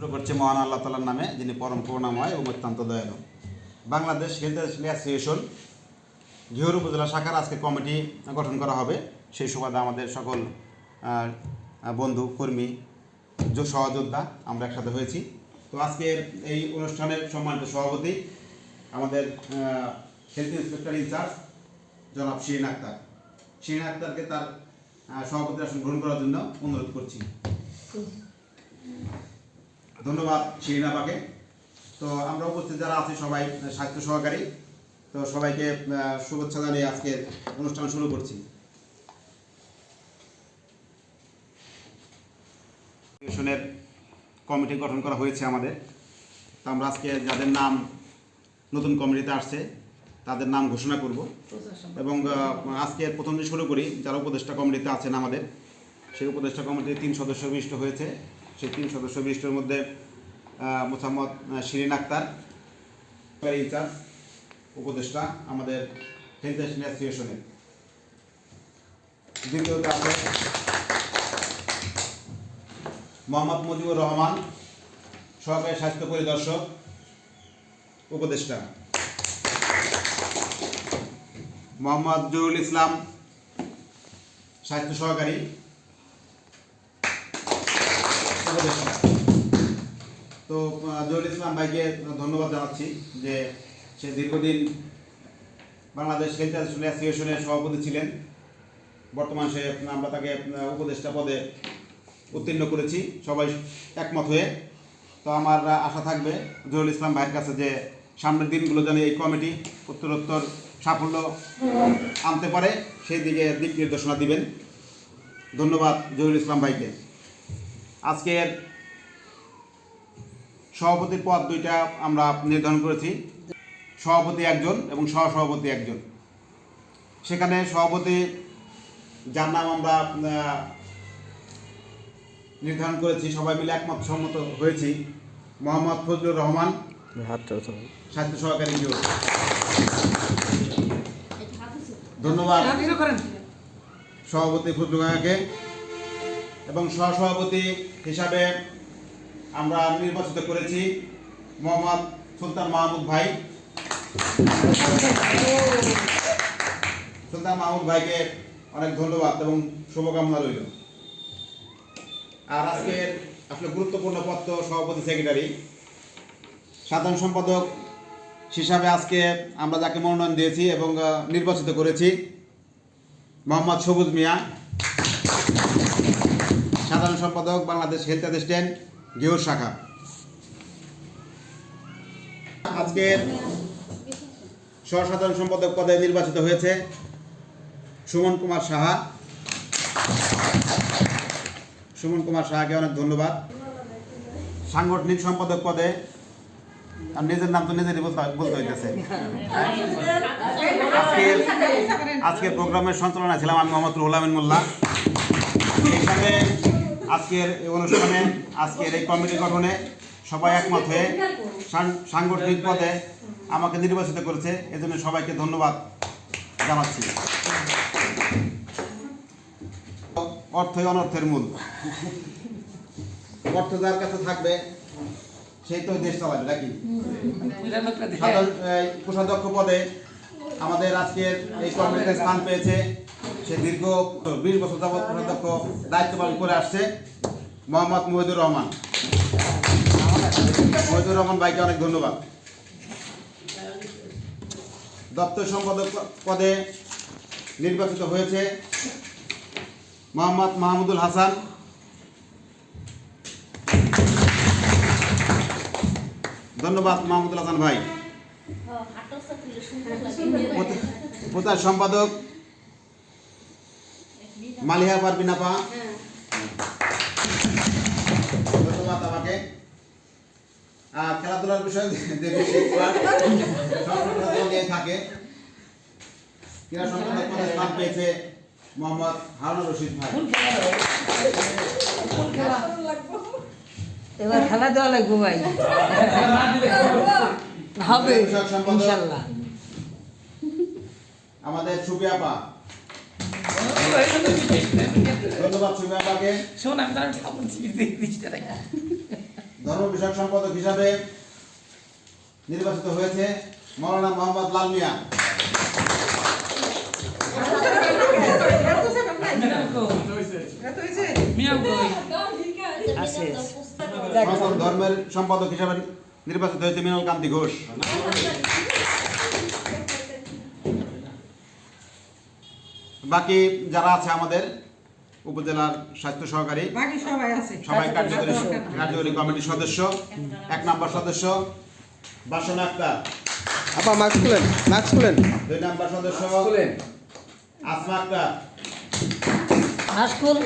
শুরু করছে মহান আল্লাহ তালার নামে, যিনি পরম করুণাময় এবং অত্যন্ত দয়ালু। বাংলাদেশ হেলথ অ্যাসোসিয়েশন ঘিওর উপজেলা শাখার আজকে কমিটি গঠন করা হবে। সেই সুবাদে আমাদের সকল বন্ধু, কর্মী সহযোদ্ধা আমরা একসাথে হয়েছি। তো আজকের এই অনুষ্ঠানের সম্মানিত সভাপতি আমাদের হেলথ ইন্সপেক্টর ইনচার্জ জনাব শিরিন আক্তার। শিরিন আক্তারকে তার সভাপতি আসন গ্রহণ করার জন্য অনুরোধ করছি। ধন্যবাদ শিরিন আপাকে। তো আমরা উপস্থিত যারা আছি সবাই স্বাস্থ্য সহকারী, তো সবাইকে শুভেচ্ছা জানিয়ে আজকের অনুষ্ঠান শুরু করছি। কমিটি গঠন করা হয়েছে আমাদের। তো আমরা আজকে যাদের নাম নতুন কমিটিতে আসছে, তাদের নাম ঘোষণা করব। এবং আজকে প্রথম শুরু করি, যারা উপদেষ্টা কমিটিতে আছেন আমাদের, সেই উপদেষ্টা কমিটির তিন সদস্য বিশিষ্ট হয়েছে। সেই তিন সদস্য বিশিষ্টর মধ্যে মোসাম্মদ শিরিন আক্তার ইনচার্জ উপদেষ্টা আমাদের হেলথ অ্যাসোসিয়েশনের। দ্বিতীয়ত আছে মোহাম্মদ মুজিবুর রহমান, সহকারী স্বাস্থ্য পরিদর্শক, উপদেষ্টা। মোহাম্মদ জহুরুল ইসলাম, স্বাস্থ্য সহকারী তো আহ, জহুরুল ইসলাম ভাইকে ধন্যবাদ জানাচ্ছি যে সে দীর্ঘদিন বাংলাদেশ হেলথ অ্যাসোসিয়েশনের সভাপতি ছিলেন। বর্তমান সে আমরা তাকে উপদেষ্টা পদে উত্তীর্ণ করেছি। সবাই একমত হয়ে। তো আমার আশা থাকবে জহুরুল ইসলাম ভাইয়ের কাছে যে সামনের দিনগুলো যেন এই কমিটি উত্তরোত্তর সাফল্য আনতে পারে সেই দিকে দিক নির্দেশনা দিবেন। ধন্যবাদ জহুরুল ইসলাম ভাইকে। আজকের সভাপতির পদ দুইটা আমরা নির্ধারণ করেছি। সভাপতি একজন এবং সহসভাপতি একজন। সেখানে সভাপতি যার নাম আমরা নির্ধারণ করেছি সবাই মিলে একমত সম্মত হয়েছি। মোহাম্মদ ফজলুর রহমান স্বাস্থ্য সহকারী জিও ধন্যবাদ। সভাপতি ফজলুর রহমানকে এবং সহসভাপতি হিসাবে আমরা নির্বাচিত করেছি মোহাম্মদ সুলতান মাহমুদ ভাই। সুলতান মাহমুদ ভাইকে অনেক ধন্যবাদ এবং শুভকামনা রইল। আর আজকের আসলে গুরুত্বপূর্ণ পত্র সভাপতি সেক্রেটারি। সাধারণ সম্পাদক হিসাবে আজকে আমরা যাকে মনোনয়ন দিয়েছি এবং নির্বাচিত করেছি মোহাম্মদ সবুজ মিয়া। সাধারণ সম্পাদক বাংলাদেশ হেলথ অ্যাসিস্ট্যান্ট গেহুর শাখা। আজকের সহসাধারণ সম্পাদক পদে নির্বাচিত হয়েছে সুমন কুমার সাহা। সুমন কুমার সাহাকে অনেক ধন্যবাদ। সাংগঠনিক সম্পাদক পদে, আর নিজের নাম তো নিজেরই বলতে হইতেছে। আজকের আজকের প্রোগ্রামের সঞ্চালনা ছিলাম আমি মোহাম্মদ রুহুল আমিন মোল্লা এইভাবে আজকের এই অনুষ্ঠানে, আজকের এই কমিটি গঠনে সবাই একমত হয়ে সাংগঠনিক পদে আমাকে নির্বাচিত করেছে। এজন্য সবাইকে ধন্যবাদ জানাচ্ছি। অর্থই অনর্থের মূল। অর্থ যার কাছে থাকবে, সেই তো দেশ চালাবে, নাকি? কোষাধ্যক্ষ পদে আমাদের আজকের এই কমিটিতে স্থান পেয়েছে সে দীর্ঘ বিশ বছর যাবৎ কোষাধ্যক্ষ দায়িত্ব পালন করে আসছে মোহাম্মদ মহিদুর রহমান। মহিদুর রহমান ভাইকে অনেক ধন্যবাদ। দপ্তর সম্পাদক পদে নির্বাচিত হয়েছে মোহাম্মদ মাহমুদুল হাসান। ধন্যবাদ মাহমুদুল হাসান ভাই। প্রচার সম্পাদক মালিহা পারবিন আপা ধন্যবাদ আমাকে। আর খেলাধুলার বিষয়ে নিয়ে থাকে। ক্রীড়া সম্পাদক পদে স্থান পেয়েছে মোহাম্মদ হারুন রশিদ ভাই। এবার খেলা দেওয়া লাগবো ভাই। হবে ইনশাল্লাহ। আমাদের ধন্যবাদ ছবি আপাকে শোন আমি তার সাবন চিবিয়ে দিচ্ছি ধর্ম বিষয়ক সম্পাদক হিসাবে নির্বাচিত হয়েছে মৌলানা মোহাম্মদ লাল মিয়া। ধর্মের সম্পাদক হিসাবে নির্বাচিত হয়েছে মিনল কান্তি ঘোষ। বাকি যারা আছে আমাদের উপজেলার স্বাস্থ্য সহকারী সবাই কার্যকরী কার্যকরী কমিটির সদস্য এক নম্বর সদস্য বাসনা আক্তার। আপা মাস্ক খুলেন মাস্ক খুলেন। দুই নম্বর সদস্য আসমা আক্তার। হাসকুল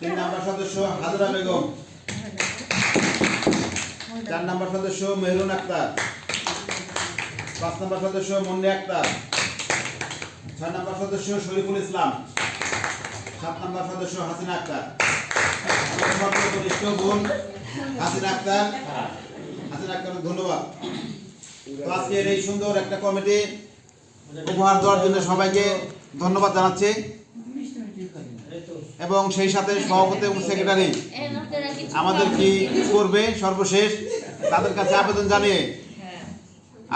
তিন নম্বর সদস্য হাজরা বেগম। চার নম্বর সদস্য মেহরুন আক্তার। পাঁচ নম্বর সদস্য মুন্নি আক্তার। ছয় নম্বর সদস্য শরীফুল ইসলাম। সাত নম্বর সদস্য হাসিনা আক্তার। হাসিনা আক্তার। আক্তার, ধন্যবাদ। আজকের এই সুন্দর একটা উপহার দেওয়ার জন্য সবাইকে ধন্যবাদ এবং সেই সাথে সভাপতি এবং সেক্রেটারি আমাদের কি করবে সর্বশেষ তাদের কাছে আবেদন জানিয়ে,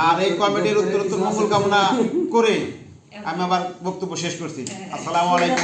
আর এই কমিটির উত্তরোত্তর মঙ্গল কামনা করে আমি আবার বক্তব্য শেষ করছি। আসসালামু আলাইকুম